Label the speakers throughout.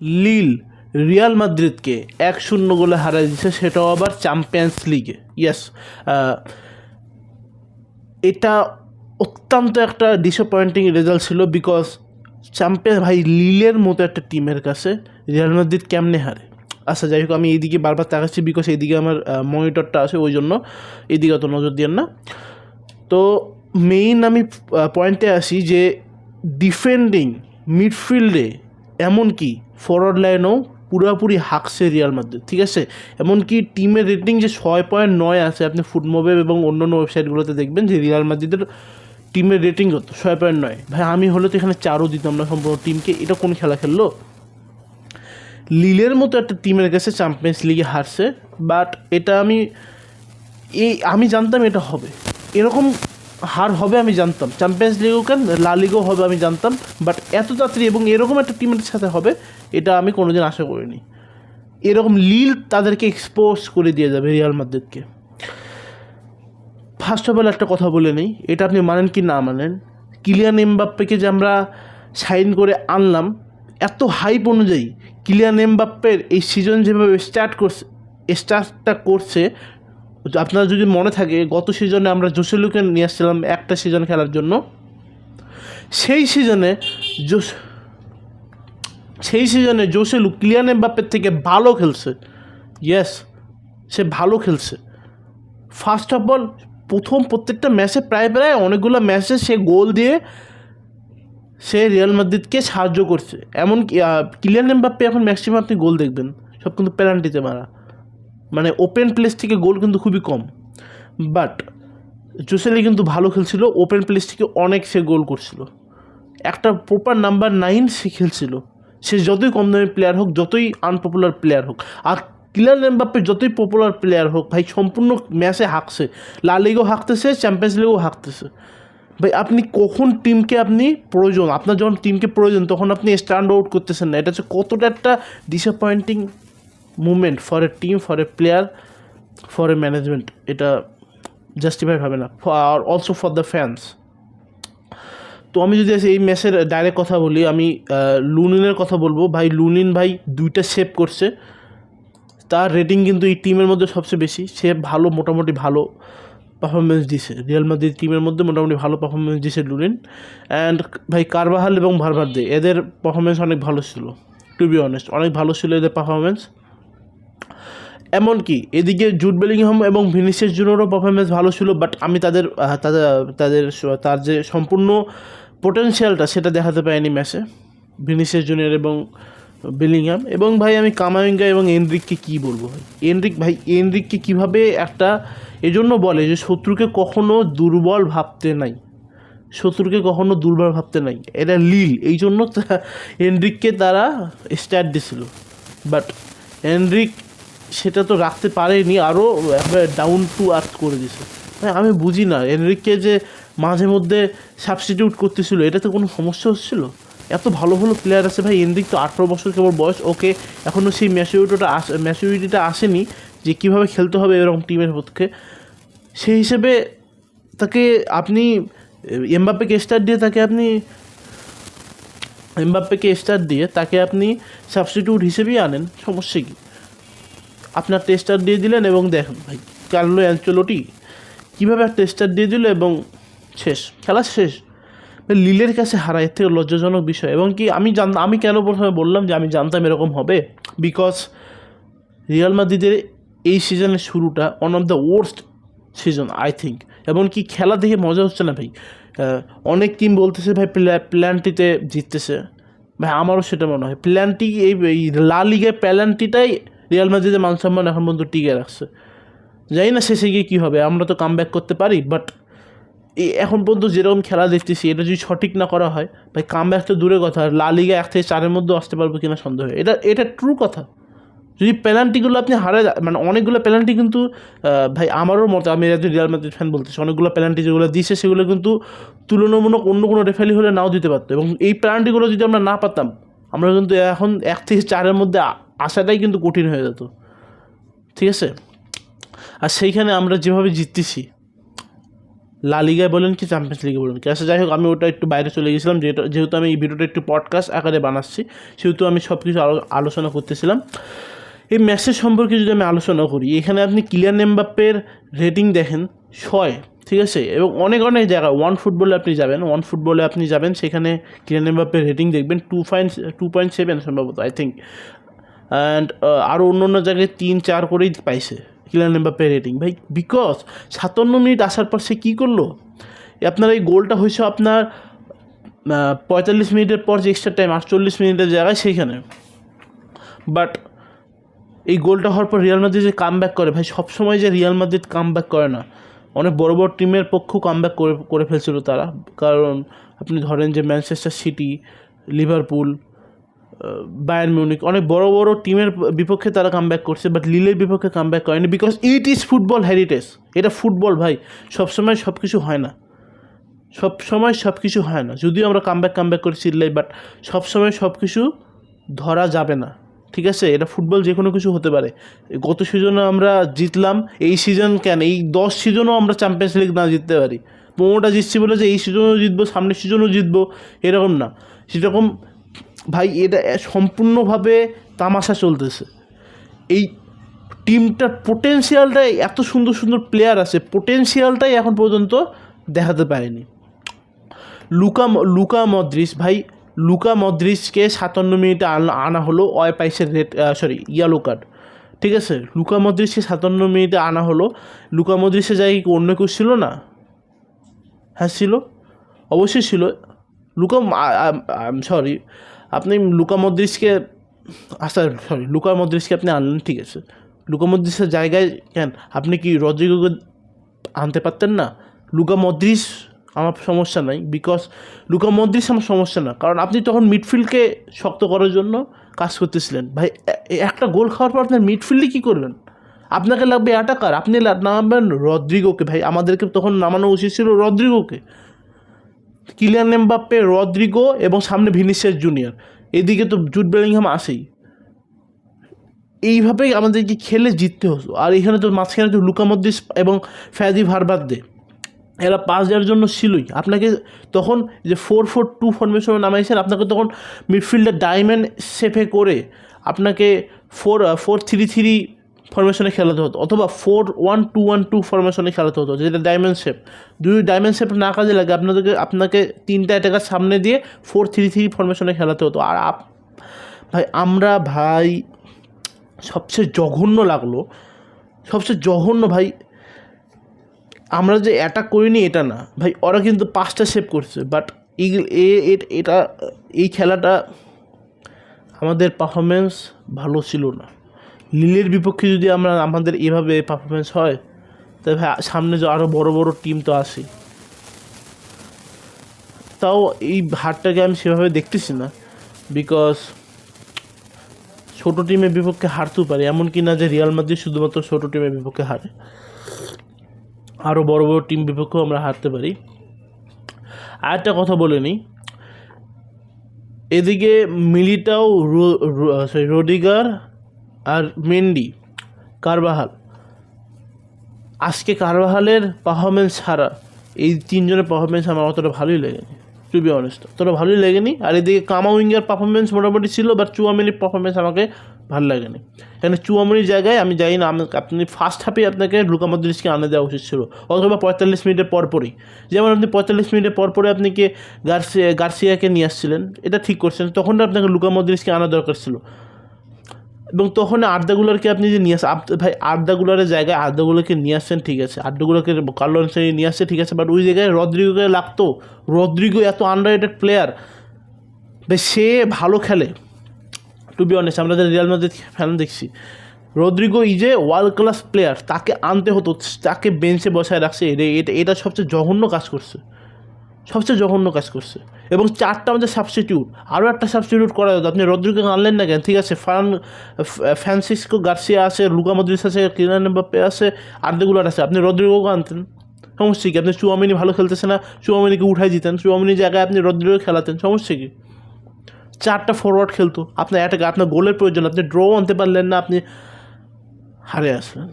Speaker 1: লিল রিয়াল মাদ্রিদকে এক শূন্য গোলে হারাই দিচ্ছে সেটাও আবার চ্যাম্পিয়ন্স লিগে ইয়েস এটা অত্যন্ত একটা ডিসঅ্যাপয়েন্টিং রেজাল্ট ছিল বিকজ চ্যাম্পিয়ন ভাই, লিলের মতো একটা টিমের কাছে রিয়াল মাদ্রিদ কেমনে হারে? আচ্ছা যাই হোক, আমি এইদিকে বারবার তাকাচ্ছি বিকজ এইদিকে আমার মনিটরটা আছে, ওই জন্য এইদিকে অত নজর দিয়েন না। তো মেইন আমি পয়েন্টে আসি যে ডিফেন্ডিং মিডফিল্ডে এমনকি ফরওয়ার্ড লাইনেও পুরোপুরি হাঁকছে রিয়াল মাদ্রিদ ঠিক আছে? এমনকি টিমের রেটিং যে ছয় পয়েন্ট নয় আছে, আপনি ফুটমোবে এবং অন্যান্য ওয়েবসাইটগুলোতে দেখবেন যে রিয়াল মাদ্রিদের টিমের রেটিং কত? ছয় পয়েন্ট নয়। ভাই, আমি হলে তো এখানে চারও দিতাম না সম্পূর্ণ টিমকে এটা কোন খেলা খেললো? লিলের মতো একটা টিমের কাছে চ্যাম্পিয়ন্স লিগে হারছে বাট এটা আমি, এই, আমি জানতাম এটা হবে। এরকম হার হবে আমি জানতাম। চ্যাম্পিয়ন্স লিগও কেন লা লিগও হবে আমি জানতাম। বাট এত তাড়াতাড়ি এবং এরকম একটা টিমের সাথে হবে, এটা আমি কোনোদিন আশা করিনি। এরকম লিল তাদেরকে এক্সপোজ করে দিয়ে যাবে রিয়াল মাদ্রিদকে ফার্স্ট অফ অল একটা কথা বলে নেই, এটা আপনি মানেন কি না মানেন? কিলিয়ান এমবাপ্পেকে যে আমরা সাইন করে আনলাম, এত হাইপ অনুযায়ী কিলিয়ান এমবাপ্পের এই সিজন যেভাবে স্টার্ট করছে স্টার্টটা করছে আপনার যদি মনে থাকে, গত সিজনে আমরা জোসেলুকে নিয়ে আসছিলাম একটা সিজন খেলার জন্য। সেই সিজনে জোস, সেই সিজনে জোসেলু কিলিয়ান এমবাপ্পের থেকে ভালো খেলছে। ইয়েস সে ভালো খেলছে। ফার্স্ট অফ অল প্রথম প্রত্যেকটা ম্যাচে প্রায় প্রায় অনেকগুলো ম্যাচে সে গোল দিয়ে সে রিয়াল মাদ্রিদকে সাহায্য করছে। এমনকি কিলিয়ান এমবাপ্পে এখন ম্যাক্সিমাম আপনি গোল দেখবেন। সব কিন্তু পেনাল্টিতে মারা। মানে ওপেন প্লেস থেকে গোল কিন্তু খুবই কম। বাট জোসেলি কিন্তু ভালো খেলছিল ওপেন প্লেস থেকে অনেক সে গোল করছিল। একটা প্রপার নাম্বার নাইন সে খেলছিল। সে যতই কম দামি প্লেয়ার হোক, যতই আনপপুলার প্লেয়ার হোক, আর কিলার এমবাপ্পে যতই পপুলার প্লেয়ার হোক, ভাই সম্পূর্ণ ম্যাচে হাঁকছে। লা লিগও হাঁকতেছে চ্যাম্পিয়ন্স লিগও হাঁকতেছে। ভাই আপনি কখন টিমকে আপনি প্রয়োজন, আপনার যখন টিমকে প্রয়োজন, তখন আপনি স্ট্যান্ড আউট করতেছেন না। এটা হচ্ছে কতটা একটা disappointing movement for a team for a player for a management এটা জাস্টিফাইড হবে না। আর অলসো ফর দ্য ফ্যান্স তো আমি যদি এই ম্যাচের ডাইরেক্ট কথা বলি, আমি লুনিনের কথা বলব। ভাই, লুনিন ভাই দুইটা সেভ করছে। তার রেটিং কিন্তু এই টিমের মধ্যে সবচেয়ে বেশি। সে ভালো, মোটামুটি ভালো পারফরমেন্স দিছে। রিয়াল মাদ্রিদ টিমের মধ্যে মোটামুটি ভালো পারফরমেন্স দিছে লুনিন। অ্যান্ড ভাই কারবাহাল এবং ভারভারদে এদের পারফরমেন্স অনেক ভালো ছিল টু বি অনেস্ট অনেক ভালো ছিল এদের পারফরমেন্স এমনকি এদিকে জুট বেলিংহাম এবং ভিনিসিয়াস জুনিয়রও পারফরমেন্স ভালো ছিল বাট আমি তাদের তাদের তাদের তার যে সম্পূর্ণ পোটেনশিয়ালটা সেটা দেখাতে পারিনি ম্যাচে। ভিনিসিয়াস জুনিয়র এবং বেলিংহাম। এবং ভাই, আমি কামাইঙ্গা এবং এনরিককে কী বলব এনরিক, ভাই, এনরিককে কীভাবে একটা, এজন্য বলে যে শত্রুকে কখনো দুর্বল ভাবতে নাই। শত্রুকে কখনো দুর্বল ভাবতে নাই। এটা লিল। এই জন্য এনরিককে তারা স্টার্ট দিছিল। বাট এনরিক সেটা তো রাখতে পারেনি আরও ডাউন টু আর্থ করে দিছে ভাই আমি বুঝি না, এনরিককে যে মাঝে মধ্যে সাবস্টিটিউট করতেছিল এটাতে কোনো সমস্যা হচ্ছিল? এত ভালো ভালো প্লেয়ার আছে ভাই, এনরিক তো আঠারো বছর কেবল বয়স, ওকে এখনও সেই ম্যাচুরিটিটা আস ম্যাচুরিটিটা আসেনি যে কীভাবে খেলতে হবে এরকম টিমের পক্ষে। সেই হিসেবে তাকে আপনি, এমবাপ্পেকে স্টার দিয়ে তাকে আপনি, এমবাপ্পেকে স্টার দিয়ে তাকে আপনি সাবস্টিটিউট হিসেবেই আনেন, সমস্যা কী? আপনার টেস্টার দিয়ে দিলেন এবং দেখেন ভাই কার্লো অ্যাঞ্চলোটি কীভাবে টেস্টার দিয়ে দিল এবং শেষ খেলা শেষ। ভাই, লিলের কাছে হারা এর থেকে লজ্জাজনক বিষয়। এবং কি আমি জান আমি কেন প্রথমে বললাম যে আমি জানতাম এরকম হবে? বিকজ রিয়াল মাদ্রিদের এই সিজনের শুরুটা one of the worst season I think এমনকি খেলা দেখে মজা হচ্ছে না ভাই। অনেক টিম বলতেছে ভাই প্ল্যানটিতে জিততেছে। ভাই আমারও সেটা মনে হয়। প্ল্যানটি এই লা লিগায় প্ল্যানটিটাই রিয়াল মাদ্রিদের মান সম্মান এখন পর্যন্ত টিকে রাখছে। জানি না শেষে গিয়ে কী হবে, আমরা তো কাম ব্যাক করতে পারি বাট এই এখন পর্যন্ত যেরকম খেলা দেখতেছি, এটা যদি সঠিক না করা হয়, ভাই কাম ব্যাক তো দূরের কথা লা লিগা এক থেকে চারের মধ্যে আসতে পারব কিনা সন্দেহ। এটা এটা ট্রু কথা। যদি পেনাল্টিগুলো আপনি হারে মানে অনেকগুলো পেনাল্টি কিন্তু ভাই আমারও মতে, আমি একজন রিয়াল মাদ্রিদ ফ্যান বলতেছি, অনেকগুলো পেনাল্টি যেগুলো দিছে, সেগুলো কিন্তু তুলনামূলক অন্য কোনো রেফারি হলে নাও দিতে পারতো। এবং এই পেনাল্টিগুলো যদি আমরা না পাতাম আমরা কিন্তু এখন এক থেকে চারের মধ্যে আসাটাই কিন্তু কঠিন হয়ে যেত। ঠিক আছে? আর সেইখানে আমরা যেভাবে জিততেছি, লা লিগায় বলেন কি চ্যাম্পিয়ন্স লিগে বলেন কি। আচ্ছা যাই হোক, আমি ওটা একটু বাইরে চলে গেছিলাম, যেহেতু যেহেতু আমি এই ভিডিওটা একটু পডকাস্ট আকারে বানাচ্ছি, সেহেতু আমি সব কিছু আলো- আলোচনা করতেছিলাম। এই ম্যাচের সম্পর্কে যদি আমি আলোচনা করি, এখানে আপনি কিলিয়ান এমবাপ্পের রেটিং দেখেন ছয়, ঠিক আছে? এবং অনেক অনেক জায়গায় ওয়ান ফুটবলে আপনি যাবেন ওয়ান ফুটবলে আপনি যাবেন, সেখানে কিলিয়ান এমবাপ্পের রেটিং দেখবেন two point two point seven সম্ভবত আই থিঙ্ক অ্যান্ড আরও অন্য অন্য জায়গায় তিন, চার করেই পাইছে। কিলিয়ান এমবাপ্পের রেটিং ভাই বিকজ সাতান্ন মিনিট আসার পর সে কী করল? আপনার এই গোলটা হয়েছে আপনার পঁয়তাল্লিশ মিনিটের পর যে এক্সট্রা টাইম আটচল্লিশ মিনিটের জায়গায় সেইখানে। বাট এই গোলটা হওয়ার পর রিয়াল মাদ্রিদ যে কাম করে, ভাই, সবসময় যে রিয়াল মাদ্রিদ কাম ব্যাক করে না। অনেক বড় বড় টিমের পক্ষেও কাম করে করে ফেলছিল তারা। কারণ আপনি ধরেন যে Manchester City Liverpool Bayern Munich অনেক বড় বড় টিমের বিপক্ষে তারা কাম করছে বাট লিলের বিপক্ষে কাম করেনি because it is football heritage এটা ফুটবল ভাই। সবসময় সব কিছু হয় না। সব সময় সব কিছু হয় না। যদিও আমরা কাম ব্যাক কাম ব্যাক করে চিল্লাই বাট সবসময় সব কিছু ধরা যাবে না। ঠিক আছে? এটা ফুটবল যে কোনো কিছু হতে পারে। গত সিজনে আমরা জিতলাম, এই সিজন কেন? এই দশ সিজনও আমরা চ্যাম্পিয়ন্স লিগ না জিততে পারি। পনেরোটা জিতছি বলে যে এই সিজনও জিতবো, সামনের সিজনও জিতবো, এরকম না। সেরকম ভাই, এটা সম্পূর্ণভাবে তামাশা চলতেছে। এই টিমটার পোটেন্সিয়ালটাই এত সুন্দর সুন্দর প্লেয়ার আছে পোটেন্সিয়ালটাই এখন পর্যন্ত দেখাতে পারেনি। লুকা লুকা মদ্রিস ভাই, লুকা মদ্রিসকে সাতান্ন মিনিটে আনা হলো অয় পাইসের রেড সরি ইয়েলো কার্ড ঠিক আছে? লুকা মদ্রিসকে সাতান্ন মিনিটে আনা হলো। লুকা মদ্রিসের জায়গায় কি অন্য কেউ ছিল না? হ্যাঁ ছিল। অবশ্যই ছিল। লুকা সরি আপনি লুকা মদ্রিসকে আচ্ছা সরি লুকা মদ্রিসকে আপনি আনলেন, ঠিক আছে। লুকা মদ্রিসের জায়গায় কেন? আপনি কি রদ্রিগোকে আনতে পারতেন না? লুকা মদ্রিস আমার সমস্যা নাই বিকজ লুকা মদ্রিস আমার সমস্যা না। কারণ আপনি তখন মিডফিল্ডকে শক্ত করার জন্য কাজ করতেছিলেন। ভাই একটা গোল খাওয়ার পর আপনার মিডফিল্ডে কী করবেন আপনাকে লাগবে অ্যাটাকার, আপনি নামাবেন রদ্রিগোকে। ভাই, আমাদেরকে তখন নামানো উচিত ছিল রদ্রিগোকে। কিলিয়ান এমবাপ্পে, রদ্রিগো এবং সামনে ভিনিসিয়াস জুনিয়র। এদিকে তো জুট বেলিংহাম আসেই এইভাবেই আমাদেরকে খেলে জিততে হতো। আর এখানে তো মাঝখানে তো লুকা মদ্রিস এবং ফ্যাদি ভারবাদ্দে এরা পাস দেওয়ার জন্য ছিলই। আপনাকে তখন যে ফোর ফোর টু ফরমেশনে নামাইছেন, আপনাকে তখন মিডফিল্ডের ডায়মন্ড শেপে করে আপনাকে ফোর ফোর থ্রি থ্রি ফরমেশনে খেলাতে হতো, অথবা four one two one two ফরমেশনে খেলাতে হতো, যেটা ডায়মন্ড শেপ দুই ডায়মন্ড শেপ না কাজে লাগে, আপনাদেরকে, আপনাকে তিনটা অ্যাটাকার সামনে দিয়ে ফোর থ্রি থ্রি ফরমেশনে খেলাতে হতো। আর আপ, ভাই, আমরা, ভাই, সবচেয়ে জঘন্য লাগল, সবচেয়ে জঘন্য, ভাই, আমরা যে অ্যাটাক করিনি, এটা না। ভাই, ওরা কিন্তু পাঁচটা সেভ করছে বাট এটা, এই খেলাটা আমাদের পারফরমেন্স ভালো ছিল না। লিলের বিপক্ষে যদি আমরা আমাদের এভাবে পারফরমেন্স হয় ভাই সামনে যে আরও বড় বড় টিম তো আসে তাও এই হারটাকে আমি সেভাবে দেখতেছি না। বিকজ ছোটো টিমের বিপক্ষে হারতেও পারে, এমন কি না যে রিয়াল মাদ্রিদ শুধুমাত্র ছোটো টিমের বিপক্ষে হারে। আরও বড় বড় টিম বিপক্ষেও আমরা হারতে পারি। আর একটা কথা বলে নিই। এদিকে মিলিটাও সরি রোডিগার আর মেন্ডি, কারবাহাল। আজকে কারবাহালের পারফরমেন্স ছাড়া এই তিনজনের পারফরমেন্স আমার অতটা ভালোই লাগেনি টু বি অনেস্ট অতটা ভালোই লাগেনি। আর এদিকে কামাউইঙ্গের পারফরমেন্স মোটামুটি ছিল বাট চুয়ামিনির পারফরমেন্স আমাকে ভালো লাগেনি। এখানে চুয়ামিনির জায়গায় আমি জানি না আপনি ফার্স্ট হাফে আপনাকে লুকা মদ্রিসকে আনে দেওয়া উচিত ছিল, অথবা পঁয়তাল্লিশ মিনিটের পরপরই। যেমন আপনি পঁয়তাল্লিশ মিনিটের পরপরে আপনি কি গার্সিয়া, গার্সিয়াকে নিয়ে আসছিলেন, এটা ঠিক করছেন তখন আপনাকে লুকা মদ্রিসকে আনা দরকার ছিল। এবং তখন আর্দাগুলোরকে আপনি যে নিয়ে আসেন ভাই আর্দাগুলারের জায়গায় আর্দাগুলোকে নিয়ে আসছেন ঠিক আছে। আর্দাগুলোকে কার্লো অ্যানসনি নিয়ে আসছে ঠিক আছে। বাট ওই জায়গায় রদ্রিগোকে লাগতো। রদ্রিগো এত আন্ডার প্লেয়ার ভাই সে ভালো খেলে। টু বি অনেস্ট আমরা যে রিয়াল মাদ্রিদ ফ্যান দেখছি, Rodrygo is a world class player তাকে আনতে হতো, তাকে বেঞ্চে বসায় রাখছে। এটা এটা সবচেয়ে জঘন্য কাজ করছে। সবচেয়ে জঘন্য কাজ করছে। এবং চারটা আমাদের সাবস্টিটিউট আরও একটা সাবস্টিটিউট করা যেত আপনি রদ্রিগো আনলেন না কেন? ঠিক আছে ফান ফ্রান্সিসকো গার্সিয়া আছে, লুকা মদ্রিস আছে কিরান বাপ্পে আছে, আর্দেগুলার আছে। আপনি রদ্রিগোকে আনতেন। সমস্যা কি? আপনি চুয়ামিনি ভালো খেলতেছে না চুয়ামিনিকে উঠাই দিতেন। চুয়ামিনির জায়গায় আপনি রদ্রিগো খেলাতেন। সমস্যা কি? চারটা ফরওয়ার্ড খেলতো। আপনার অ্যাটাকে আপনার গোলের প্রয়োজন। আপনি ড্র আনতে পারলেন না, আপনি হারে আসলেন।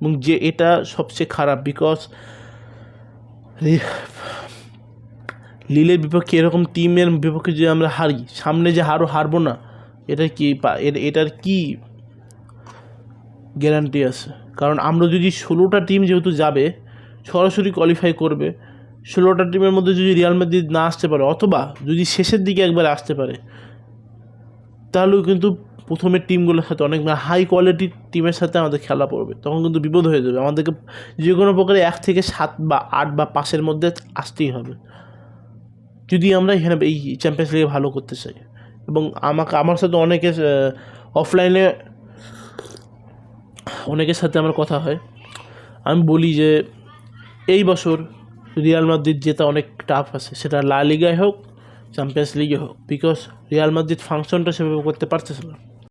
Speaker 1: এবং যে এটা সবচেয়ে খারাপ বিকজ লিলের বিপক্ষে এরকম টিমের বিপক্ষে যদি আমরা হারি, সামনে যে হারও হারবো না, এটা কি এটার কি গ্যারান্টি আছে? কারণ আমরা যদি ষোলোটা টিম যেহেতু যাবে, সরাসরি কোয়ালিফাই করবে, ষোলোটা টিমের মধ্যে যদি রিয়াল মাদ্রিদ না আসতে পারে, অথবা যদি শেষের দিকে একবার আসতে পারে, তাহলেও কিন্তু প্রথমের টিমগুলোর সাথে অনেক হাই কোয়ালিটির টিমের সাথে আমাদের খেলা পড়বে। তখন কিন্তু বিপদ হয়ে যাবে। আমাদেরকে যে কোনো প্রকারে এক থেকে সাত বা আট বা পাঁচের মধ্যে আসতেই হবে। যদি আমরা এখানে এই চ্যাম্পিয়ন্স লিগে ভালো করতে চাই। এবং আমাকে, আমার সাথে অনেকে অফলাইনে অনেকের সাথে আমার কথা হয়। আমি বলি যে, এই বছর রিয়াল মাদ্রিদ জেতা অনেক টাফ আছে। সেটা লা লিগায় হোক চ্যাম্পিয়ন্স লিগে হোক বিকজ রিয়াল মাদ্রিদ ফাংশনটা সেভাবে করতে পারতেছে না।